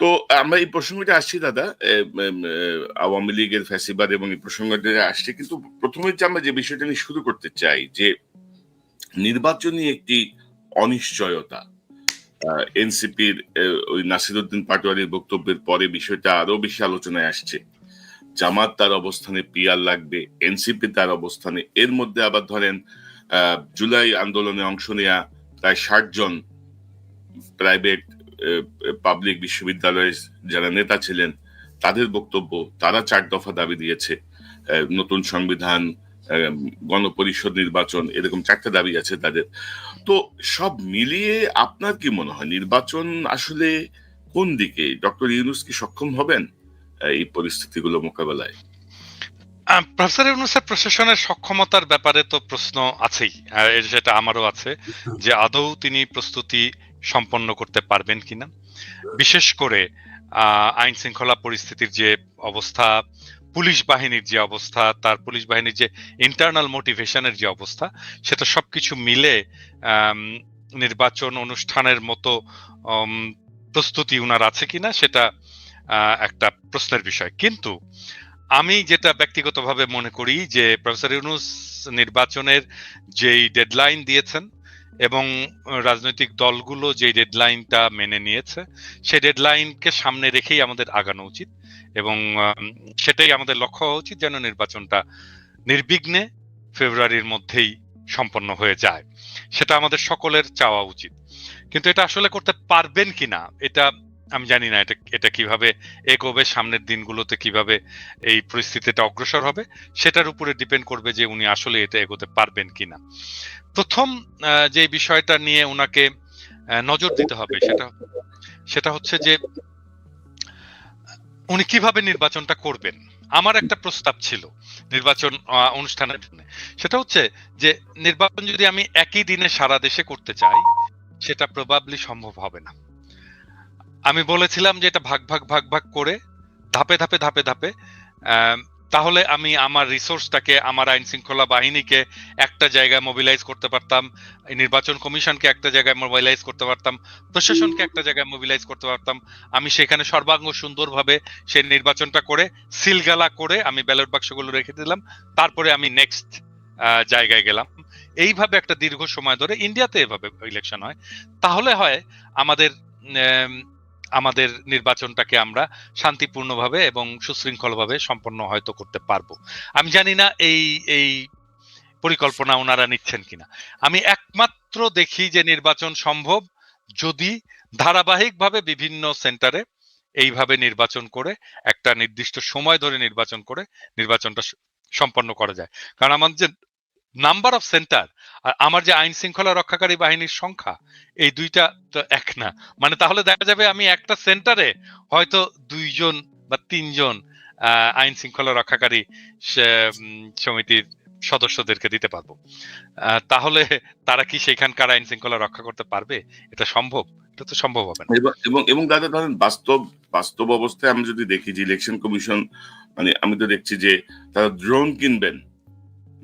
তো আমরা এই প্রসঙ্গটা আসছি, দাদা আওয়ামী লীগের ফ্যাসিবাদ এবং এই প্রসঙ্গটা আসছে। কিন্তু প্রথমে যে আমরা যে বিষয়টা নিয়ে শুরু করতে চাই, যে নির্বাচনী একটি অনিশ্চয়তা। এনসিপির ওই নাসিরুদ্দিন পাটোয়ারির বক্তব্যের পরে বিষয়টা আরও বেশি আলোচনায় আসছে। জামাত তার অবস্থানে পিয়ার লাগবে, এনসিপি তার অবস্থানে। এর মধ্যে আবার ধরেন জুলাই আন্দোলনে অংশ নেয়া প্রায় ষাট জন প্রাইভেট পাবলিক বিশ্ববিদ্যালয়ের যারা নেতা ছিলেন, তাদের বক্তব্য, তারা চার দফা দাবি দিয়েছে। নতুন সংবিধান গণপরিষদ নির্বাচন, এরকম চারটা দাবি আছে তাদের। তো সব মিলিয়ে আপনার কি মনে হয়, নির্বাচন আসলে কোন দিকে? ডক্টর ইউনুস কি সক্ষম হবেন এই পরিস্থিতিগুলো মোকাবেলায়? প্রফেসর ইউনুসের প্রশাসনের সক্ষমতার ব্যাপারে তো প্রশ্ন আছেই। সেটা আমারও আছে, যে আদৌ তিনি প্রস্তুতি সম্পন্ন করতে পারবেন কিনা। বিশেষ করে আইন শৃঙ্খলা পরিস্থিতির যে অবস্থা, পুলিশ বাহিনীর যে অবস্থা, তার পুলিশ বাহিনীর যে ইন্টারনাল মোটিভেশনের যে অবস্থা, সেটা সবকিছু মিলে নির্বাচন অনুষ্ঠানের মতো প্রস্তুতি উনার আছে কিনা, সেটা একটা প্রশ্নের বিষয়। কিন্তু আমি যেটা ব্যক্তিগতভাবে মনে করি যে, প্রফেসর ইউনুস নির্বাচনের যেই ডেডলাইন দিয়েছেন এবং রাজনৈতিক দলগুলো যে ডেডলাইনটা মেনে নিয়েছে সেই ডেডলাইনকে সামনে রেখেই আমাদের আগানো উচিত এবং সেটাই আমাদের লক্ষ্য হওয়া উচিত যেন নির্বাচনটা নির্বিঘ্নে ফেব্রুয়ারির মধ্যেই সম্পন্ন হয়ে যায়। সেটা আমাদের সকলের চাওয়া উচিত। কিন্তু এটা আসলে করতে পারবেন কিনা, এটা আমি জানি না এটা এটা কীভাবে এগোবে, সামনের দিনগুলোতে কীভাবে এই পরিস্থিতিটা অগ্রসর হবে, সেটার উপরে ডিপেন্ড করবে যে উনি আসলে এটা এগোতে পারবেন কিনা। প্রথম যে বিষয়টা নিয়ে ওনাকে নজর দিতে হবে সেটা সেটা হচ্ছে যে, উনি কীভাবে নির্বাচনটা করবেন? আমার একটা প্রস্তাব ছিল নির্বাচন অনুষ্ঠানের জন্য। সেটা হচ্ছে যে, নির্বাচন যদি আমি একই দিনে সারা দেশে করতে চাই, সেটা প্রবাবলি সম্ভব হবে না। আমি বলেছিলাম যে এটা ভাগ ভাগ ভাগ ভাগ করে ধাপে ধাপে ধাপে ধাপে তাহলে আমি আমার রিসোর্সটাকে আমার আইন শৃঙ্খলা বাহিনীকে একটা জায়গায় মোবিলাইজ করতে পারতাম, নির্বাচন কমিশনকে একটা জায়গায় মোবিলাইজ করতে পারতাম, প্রশাসনকে একটা জায়গায় মোবিলাইজ করতে পারতাম, আমি সেখানে সর্বাঙ্গ সুন্দরভাবে সেই নির্বাচনটা করে, সিলগালা করে আমি ব্যালট বাক্সগুলো রেখে দিলাম, তারপরে আমি নেক্সট জায়গায় গেলাম। এইভাবে একটা দীর্ঘ সময় ধরে ইন্ডিয়াতে এভাবে ইলেকশন হয়। তাহলে হয় আমাদের আমাদের নির্বাচনটাকে আমরা শান্তিপূর্ণভাবে এবং সুশৃঙ্খলভাবে সম্পন্ন হয়তো করতে পারব। আমি জানি না এই এই পরিকল্পনা ওনারা নিচ্ছেন কিনা। আমি একমাত্র দেখি যে নির্বাচন সম্ভব যদি ধারাবাহিকভাবে বিভিন্ন সেন্টারে এইভাবে নির্বাচন করে, একটা নির্দিষ্ট সময় ধরে নির্বাচন করে নির্বাচনটা সম্পন্ন করা যায়। কারণ আমার যে নাম্বার অফ সেন্টার, আর আমার যে আইন শৃঙ্খলা রক্ষাকারী বাহিনীর সংখ্যা, এই দুইটা তো এক না। মানে তাহলে দেখা যাবে আমি একটা সেন্টারে হয়তো দুইজন বা তিনজন আইন শৃঙ্খলা রক্ষাকারী সমিতির সদস্যদেরকে দিতে পারব। তাহলে তারা কি সেখানকার আইন শৃঙ্খলা রক্ষা করতে পারবে? এটা সম্ভব? এটা তো সম্ভব হবে না। এবং এবং দাদা, ধরেন বাস্তব বাস্তব অবস্থায় আমরা যদি দেখি যে ইলেকশন কমিশন মানে আমি তো দেখছি যে তারা ড্রোন কিনবেন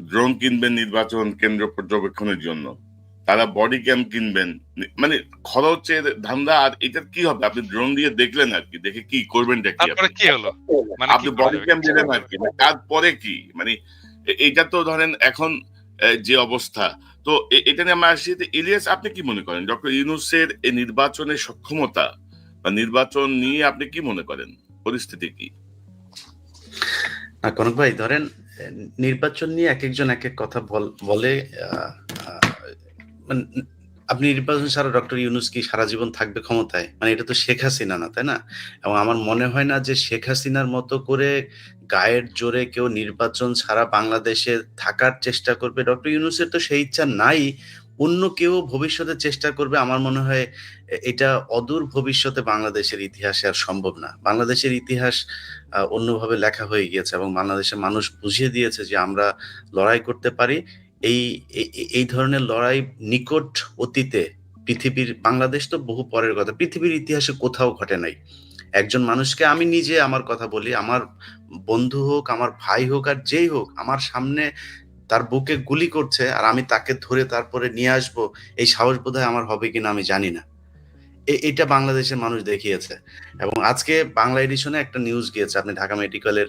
ড্রোন কিনবেন নির্বাচন কেন্দ্র পর্যবেক্ষণের জন্য। তারা বডি ক্যাম কিনবেন। মানে খরচের ধান্দা আর এটার কি হবে? আপনি ড্রোন দিয়ে দেখলেন আর কি দেখে কি করবেন কি তারপরে আপনি? কি হলো? মানে আপনি বডি ক্যাম দিলেন আর কি মানে তারপরে কি? মানে এ- এইটা তো ধরেন এখন যে অবস্থা। তো এটা নিয়ে আমরা আসছি যে ইলিয়াস আপনি কি মনে করেন? ডক্টর ইউনুসের এই নির্বাচনের সক্ষমতা বা নির্বাচন নিয়ে আপনি কি মনে করেন? পরিস্থিতি কি? না কনক ভাই ধরেন নির্বাচন নিয়ে এক একজন এক এক কথা বল- মানে আপনি নির্বাচন ছাড়া ডক্টর ইউনুস কি সারা জীবন থাকবে ক্ষমতায়? মানে এটা তো শেখ হাসিনা না, তাই না? এবং আমার মনে হয় না যে শেখ হাসিনার মতো করে গায়ের জোরে কেউ নির্বাচন ছাড়া বাংলাদেশে থাকার চেষ্টা করবে। ডক্টর ইউনুসের তো সেই ইচ্ছা নাই। অন্য কেউ ভবিষ্যতে চেষ্টা করবে, আমার মনে হয় এটা অদূর ভবিষ্যতে বাংলাদেশের ইতিহাসে আর সম্ভব না। বাংলাদেশের ইতিহাস অন্যভাবে লেখা হয়ে গিয়েছে এবং বাংলাদেশের মানুষ বুঝিয়ে দিয়েছে যে আমরা লড়াই করতে পারি। এই এই- ধরনের লড়াই নিকট অতীতে পৃথিবীর, বাংলাদেশ তো বহু পরের কথা, পৃথিবীর ইতিহাসে কোথাও ঘটে নাই। একজন মানুষকে আমি নিজে আমার কথা বলি, আমার বন্ধু হোক, আমার ভাই হোক আর যেই হোক, আমার সামনে তার বুকে গুলি করছে আর আমি তাকে ধরে তারপরে নিয়ে আসব, এই সাহস বোধহয় আমার হবে কিনা আমি জানি না। এটা বাংলাদেশের মানুষ দেখিয়েছে। এবং আজকে বাংলা এডিশনে একটা নিউজ গিয়েছে, আপনি ঢাকা মেডিকেলের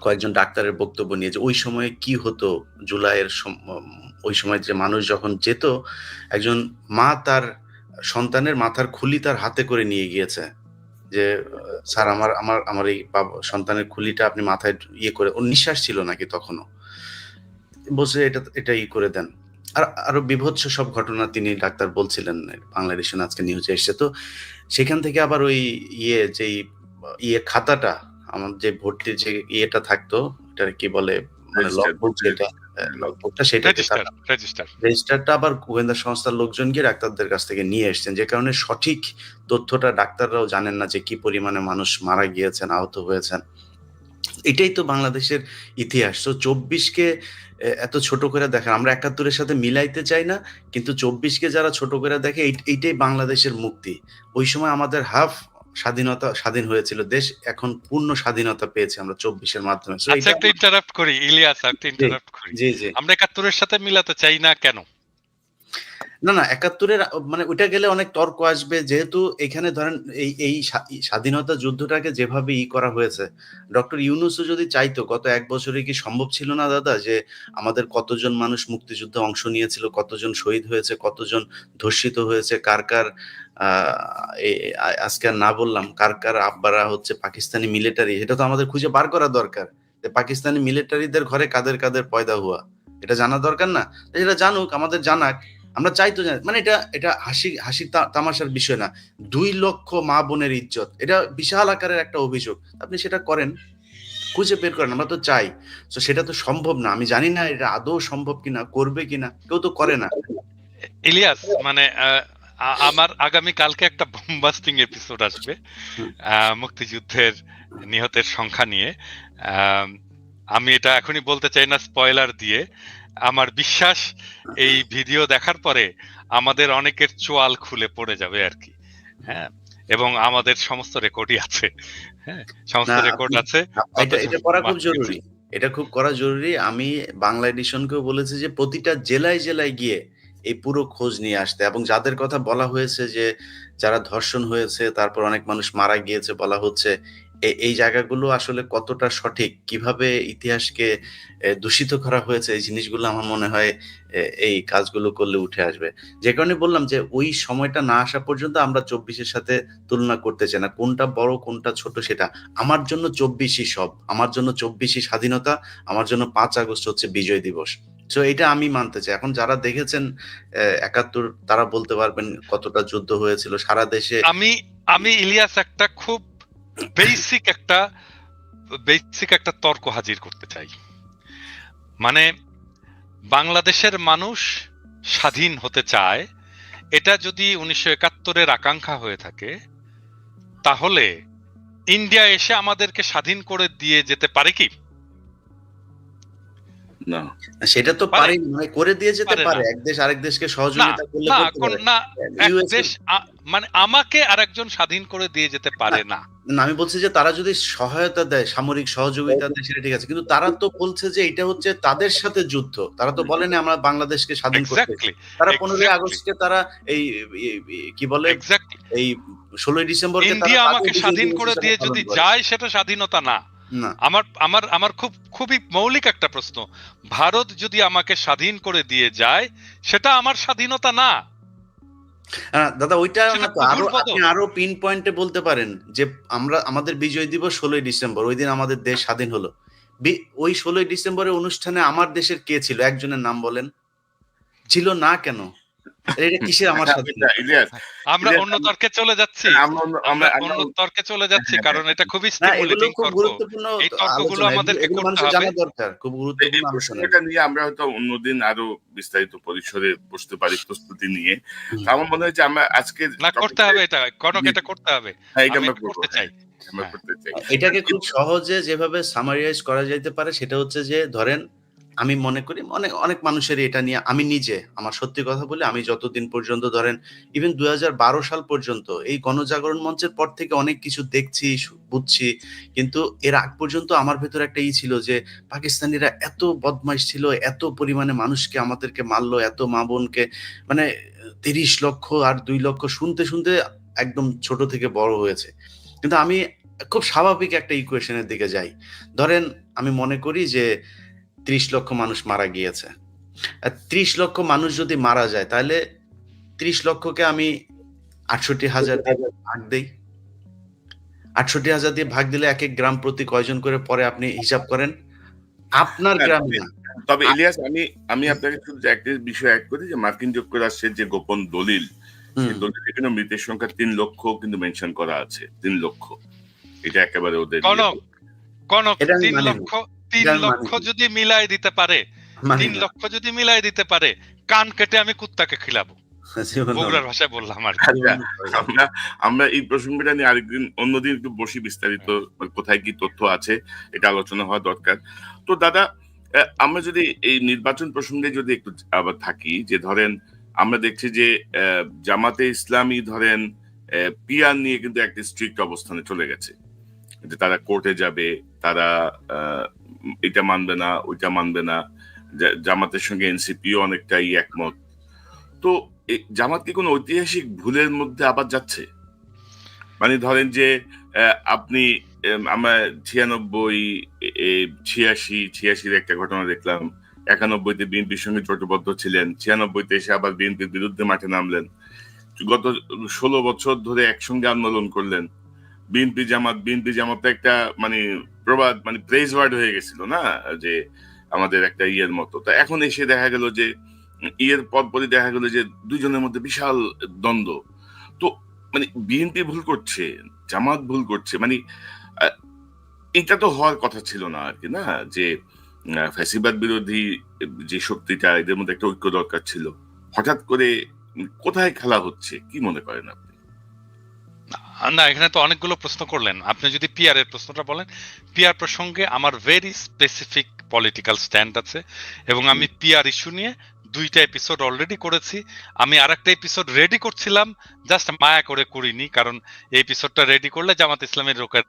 কয়েকজন ডাক্তারের বক্তব্য নিয়ে যে ওই সময়ে কি হতো? জুলাইয়ের ওই সময় যে মানুষ যখন যেত, একজন মা তার সন্তানের মাথার খুলি তার হাতে করে নিয়ে গিয়েছে। যে, স্যার, আমার আমার আমার এই সন্তানের খুলিটা আপনি মাথায় ইয়ে করে, ওর নিঃশ্বাস ছিল নাকি তখনও? বসে এটা এটা ই করে দেন। আর আরও বিভৎস সব ঘটনা তিনি ডাক্তার বলছিলেন বাংলাদেশে আজকে নিউজে এসছে। তো সেখান থেকে আবার ওই ইয়ে যেই ইয়ে খাতাটা আমার যে ভর্তির যে ইয়েটা থাকতো এটা কি বলে মানে লগবুক যেটা লগবুকটা রেজিস্টার রেজিস্টারটা আবার গোয়েন্দা সংস্থার লোকজন গিয়ে ডাক্তারদের কাছ থেকে নিয়ে এসেছেন যে কারণে সঠিক তথ্যটা ডাক্তাররাও জানেন না যে কি পরিমাণে মানুষ মারা গিয়েছেন আহত হয়েছেন। এটাই তো বাংলাদেশের ইতিহাস। তো চব্বিশকে এত ছোট করে দেখেন আমরা একাত্তরের সাথে মিলাইতে চাই না কিন্তু চব্বিশকে যারা ছোট করে দেখে এইটাই বাংলাদেশের মুক্তি। ওই সময় আমাদের হাফ স্বাধীনতা স্বাধীন হয়েছিল দেশ এখন পূর্ণ স্বাধীনতা পেয়েছে আমরা চব্বিশের মাধ্যমে। আচ্ছা একটা ইন্টারাপ্ট করি ইলিয়াস একটা ইন্টারাপ্ট করি। জি জি। আমরা একাত্তরের সাথে মিলাতে চাই না কেন? না না, একাত্তরের মানে ওইটা গেলে অনেক তর্ক আসবে। যেহেতু এখানে ধরেন এই এই স্বাধীনতা যুদ্ধটাকে যেভাবে ই করা হয়েছে, ডক্টর ইউনুসও যদি চাইতো, গত এক বছরে কি সম্ভব ছিল না দাদা? যে আমাদের কতজন মানুষ মুক্তিযুদ্ধে অংশ নিয়েছিল, কতজন শহীদ হয়েছে, কতজন ধর্ষিত হয়েছে, কার কার আজকে আর না বললাম, কার কার আব্বারা হচ্ছে পাকিস্তানি মিলিটারি এটা তো আমাদের খুঁজে বার করা দরকার। যে পাকিস্তানি মিলিটারিদের ঘরে কাদের কাদের পয়দা হওয়া এটা জানা দরকার না? এটা জানুক আমাদের জানাক। আমরা চাই তো জানি মানে এটা এটা হাসি হাসি তামাশার বিষয় না। দুই লক্ষ মা বোনের ইজ্জত। এটা বিশাল আকারের একটা অভিযোগ। আপনি সেটা করেন খুঁজে বের করেন আমরা তো চাই। তো সেটা তো সম্ভব না। আমি জানি না এটা আদৌ সম্ভব কিনা করবে কিনা। কেউ তো করে না। ইলিয়াস মানে আমার আগামী কালকে একটা বোমবাস্টিং এপিসোড আসবে মুক্তিযুদ্ধের নিহতের সংখ্যা নিয়ে। আম, আমি এটা এখনই বলতে চাই না স্পয়লার দিয়ে। আমার বিশ্বাস এই ভিডিও দেখার পরে আমাদের অনেকের চোয়াল খুলে পড়ে যাবে আর কি। হ্যাঁ এবং আমাদের সমস্ত রেকর্ডই আছে। হ্যাঁ সমস্ত রেকর্ড আছে। এটা এটা করা খুব জরুরি। এটা খুব করা জরুরি। আমি বাংলা এডিশনকেও বলেছি যে প্রতিটা জেলায় জেলায় গিয়ে এই পুরো খোঁজ নিয়ে আসতে। এবং যাদের কথা বলা হয়েছে যে যারা ধর্ষণ হয়েছে তারপর অনেক মানুষ মারা গিয়েছে বলা হচ্ছে এই জায়গাগুলো আসলে কতটা সঠিক? কীভাবে ইতিহাসকে দূষিত করা হয়েছে? এই জিনিসগুলো আমার মনে হয় এই কাজগুলো করলে উঠে আসবে। যে কারণে বললাম যে, ওই সময়টা না আসা পর্যন্ত আমরা চব্বিশের সাথে তুলনা করতে চাই না। কোনটা বড়, কোনটা ছোট সেটা। আমার জন্য চব্বিশই সব। আমার জন্য চব্বিশই স্বাধীনতা। আমার জন্য পাঁচ আগস্ট হচ্ছে বিজয় দিবস। তো এটা আমি মানতে চাই। এখন যারা দেখেছেন একাত্তর, তারা বলতে পারবেন কতটা যুদ্ধ হয়েছিল। সারা দেশে আমি আমি ইলিয়াস একটা খুব বেসিক একটা বেসিক একটা তর্ক হাজির করতে চাই। মানে বাংলাদেশের মানুষ স্বাধীন হতে চায়, এটা যদি উনিশশো একাত্তরের আকাঙ্ক্ষা হয়ে থাকে, তাহলে ইন্ডিয়া এসে আমাদেরকে স্বাধীন করে দিয়ে যেতে পারে কি? না। সেটা তো পারে। পারি মানে করে দিয়ে যেতে পারে এক দেশ আরেক দেশকে সহযোগিতা করলে না। না এক দেশ মানে আমাকে আরেকজন স্বাধীন করে দিয়ে যেতে পারে না। না আমি বলছি যে তারা যদি সহায়তা দেয় সামরিক সহযোগিতা দেয় সেটা ঠিক আছে। কিন্তু তারা তো বলছে যে এটা হচ্ছে তাদের সাথে যুদ্ধ। তারা তো বলেনি আমরা বাংলাদেশকে স্বাধীন করতে। তারা পনেরোই. আগস্টকে তারা এই কি বলে? এই ষোলোই ডিসেম্বর ইন্ডিয়া আমাকে স্বাধীন করে দিয়ে যদি যায় সেটা স্বাধীনতা না। আমার আমার আমার খুব খুবই মৌলিক একটা প্রশ্ন। ভারত যদি আমাকে স্বাধীন করে দিয়ে যায় সেটা আমার স্বাধীনতা না। দাদা ওইটা আরও আপনি আরও পিন পয়েন্টে বলতে পারেন যে আমরা আমাদের বিজয় দিবস ষোলোই ডিসেম্বর ওই দিন আমাদের দেশ স্বাধীন হলো। ওই ষোলোই ডিসেম্বরের অনুষ্ঠানে আমার দেশের কে ছিল? একজনের নাম বলেন। ছিল না কেন? এটা কিসের আমার সাথে? আমরা অন্য তর্কে চলে যাচ্ছি। আমরা অন্য- আমরা আমরা অন্য তর্কে চলে যাচ্ছি কারণ এটা খুবই স্টিমুলেটিং তর্ক। এই তর্কগুলো আমাদেরকে করতে হবে। দরকার খুব গুরুত্বপূর্ণ আলোচনা। প্রশ্নটা নিয়ে আমরা হয়তো অন্যদিন আরও বিস্তারিত পরিসরে বসতে পারি প্রস্তুতি নিয়ে। আমার মনে হয় যে আমরা আজকে না করতে হবে এটা কনক এটা করতে হবে। হ্যাঁ এটা আমরা করতে চাই। আমরা হ্যাঁ। করতে চাই। এটাকে খুব সহজে যেভাবে সামারাইজ করা যাইতে পারে সেটা হচ্ছে যে ধরেন আমি মনে করি অনেক অনেক মানুষের এটা নিয়ে আমি নিজে আমার সত্যি কথা বলে, আমি যতদিন পর্যন্ত ধরেন ইভেন দু হাজার বারো সাল পর্যন্ত এই গণজাগরণ মঞ্চের পর থেকে অনেক কিছু দেখছি বুঝছি। কিন্তু এর আগ পর্যন্ত আমার ভেতর একটা ই ছিল যে, পাকিস্তানিরা এত বদমাইশ ছিল, এত পরিমাণে মানুষকে আমাদেরকে মারলো, এত মা বোনকে মানে তিরিশ লক্ষ আর দুই লক্ষ শুনতে শুনতে একদম ছোট থেকে বড় হয়েছে। কিন্তু আমি খুব স্বাভাবিক একটা ইকুয়েশনের দিকে যাই। ধরেন, আমি মনে করি যে ত্রিশ লক্ষ মানুষ মারা গিয়েছে। আর ত্রিশ লক্ষ মানুষ যদি মারা যায় তাহলে ত্রিশ লক্ষকে আমি আটষট্টি হাজার ভাগ দেই। আটষট্টি হাজার দিয়ে ভাগ দিলে এক এক গ্রাম প্রতি কয়জন করে পরে আপনি হিসাব করেন। আপনার হ্যাঁ, গ্রামে তবে ইলিয়াস আমি আমি আপনাকে শুধু একটা বিষয় অ্যাড করি যে মার্কিন যুক্তরাষ্ট্রের যে গোপন দলিল দলিলে কিন্তু মৃতের সংখ্যা তিন লক্ষ কিন্তু মেনশন করা আছে তিন লক্ষ। এটা একেবারে ওদের কনক কনক তিন লক্ষ তিন মানি লক্ষ যদি মিলাই দিতে পারে তিন লক্ষ যদি মিলাই দিতে পারে কান কেটে আমি কুত্তাকে খিলাবো। বগুড়ার ভাষায় বললাম আর আমরা আমরা এই প্রসঙ্গটা নিয়ে আরেকদিন অন্যদিন একটু বসি বিস্তারিত কোথায় কি তথ্য আছে এটা আলোচনা হওয়া দরকার। তো দাদা আমরা যদি এই নির্বাচন প্রসঙ্গে যদি একটু আবার থাকি যে ধরেন আমরা দেখছি যে আহ, জামাতে ইসলামী ধরেন পিয়ার নিয়ে কিন্তু একটা স্ট্রিক্ট অবস্থানে চলে গেছে। যে তারা কোর্টে যাবে তারা আহ, এটা মানবে না, ওইটা মানবে না। জামাতের সঙ্গে এনসিপিও অনেকটাই একমত। তো জামাত কি কোনো ঐতিহাসিক ভুলের মধ্যে আবার যাচ্ছে? মানে ধরেন যে আপনি আমরা ছিয়ানব্বই ছিয়াশি, ছিয়াশির একটা ঘটনা দেখলাম। একানব্বইতে বিএনপির সঙ্গে জোটবদ্ধ ছিলেন। ছিয়ানব্বইতে এসে আবার বিএনপির বিরুদ্ধে মাঠে নামলেন। গত ষোলো বছর ধরে একসঙ্গে আন্দোলন করলেন। বিএনপি জামাত বিএনপি জামাত একটা মানে প্রবাদ মানে প্রেজ ওয়ার্ড হয়ে গেছিল, না? যে আমাদের একটা ইয়ের মতো। তা এখন এসে দেখা গেল যে, ইয়ের পর পরই দেখা গেল যে, দুজনের মধ্যে বিশাল দ্বন্দ্ব। তো মানে বিএনপি ভুল করছে, জামাত ভুল করছে মানে এটা তো হওয়ার কথা ছিল না আর কি, না? যে ফ্যাসিবাদ বিরোধী যে শক্তিটা, এদের মধ্যে একটা ঐক্য দরকার ছিল। হঠাৎ করে কোথায় খেলা হচ্ছে, কি মনে করেন আপনি? না এখানে তো অনেকগুলো প্রশ্ন করলেন। আপনি যদি পিআর এর প্রশ্নটা বলেন পিআর প্রসঙ্গে আমার ভেরি স্পেসিফিক পলিটিক্যাল স্ট্যান্ড আছে এবং আমি পিআর ইস্যু নিয়ে দুইটা এপিসোড অলরেডি করেছি। আমি আর একটা এপিসোড রেডি করছিলাম জাস্ট মায়া করে করিনি কারণ এই এপিসোডটা রেডি করলে জামাত ইসলামের লোকের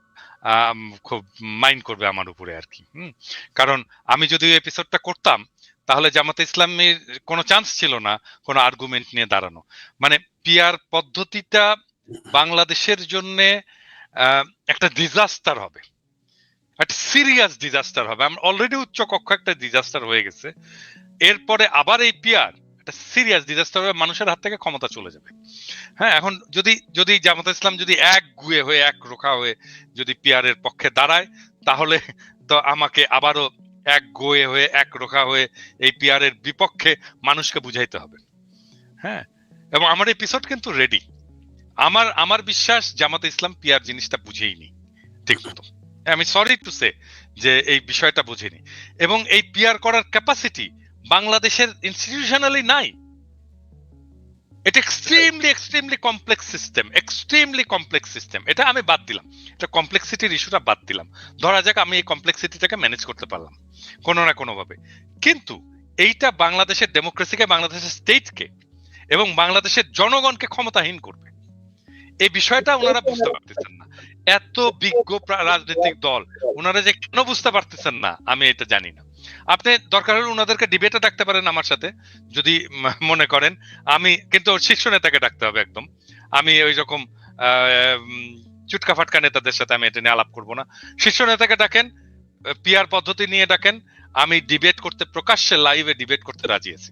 খুব মাইন্ড করবে আমার উপরে আর কি হুম। কারণ আমি যদি ওই এপিসোডটা করতাম তাহলে জামাত ইসলামের কোনো চান্স ছিল না কোনো আর্গুমেন্ট নিয়ে দাঁড়ানো। মানে পিআর পদ্ধতিটা বাংলাদেশের জন্য একটা ডিজাস্টার হবে। একটা সিরিয়াস ডিজাস্টার হবে। আমরা অলরেডি উচ্চ কক্ষ একটা ডিজাস্টার হয়ে গেছে। এরপরে আবার এই পিয়ার একটা সিরিয়াস ডিজাস্টার হবে মানুষের হাত থেকে ক্ষমতা চলে যাবে। হ্যাঁ এখন যদি যদি জামাত ইসলাম যদি এক গুয়ে হয়ে, এক রোখা হয়ে যদি পিয়ারের পক্ষে দাঁড়ায়, তাহলে তো আমাকে আবারও এক গোয়ে হয়ে, এক রোখা হয়ে এই পিয়ারের বিপক্ষে মানুষকে বুঝাইতে হবে। হ্যাঁ এবং আমার এপিসোড কিন্তু রেডি আমার আমার বিশ্বাস জামাতে ইসলাম পিয়ার জিনিসটা বুঝেইনি। ঠিক মতো আমি সরি টু সে যে এই বিষয়টা বুঝেনি। এবং এই পিয়ার করার ক্যাপাসিটি বাংলাদেশের ইনস্টিটিউশনালি নাই। এটা extremely extremely complex system extremely complex system এটা আমি বাদ দিলাম। এটা কমপ্লেক্সিটির ইস্যুটা বাদ দিলাম। ধরা যাক আমি এই কমপ্লেক্সিটিটাকে ম্যানেজ করতে পারলাম, কোনো না কোনো ভাবে কিন্তু এইটা বাংলাদেশের ডেমোক্রেসিকে বাংলাদেশের স্টেটকে এবং বাংলাদেশের জনগণকে ক্ষমতাহীন করবে। এই বিষয়টা ওনারা বুঝতে পারতেছেন না। এত বিজ্ঞ রাজনৈতিক দল, ওনারা যে কেন বুঝতে পারতেছেন না, আমি এটা জানি না। আপনি দরকার হলে ওনাদেরকে ডিবেটে ডাকতে পারেন আমার সাথে, যদি মনে করেন। আমি কিন্তু শীর্ষ নেতাকে ডাকতে হবে একদম। আমি ওই রকম চুটকা ফাটকা নেতাদের সাথে আমি এটা নিয়ে আলাপ করব না। শীর্ষ নেতাকে ডাকেন পিয়ার পদ্ধতি নিয়ে ডাকেন। আমি ডিবেট করতে, প্রকাশ্যে লাইভে ডিবেট করতে রাজি আছি।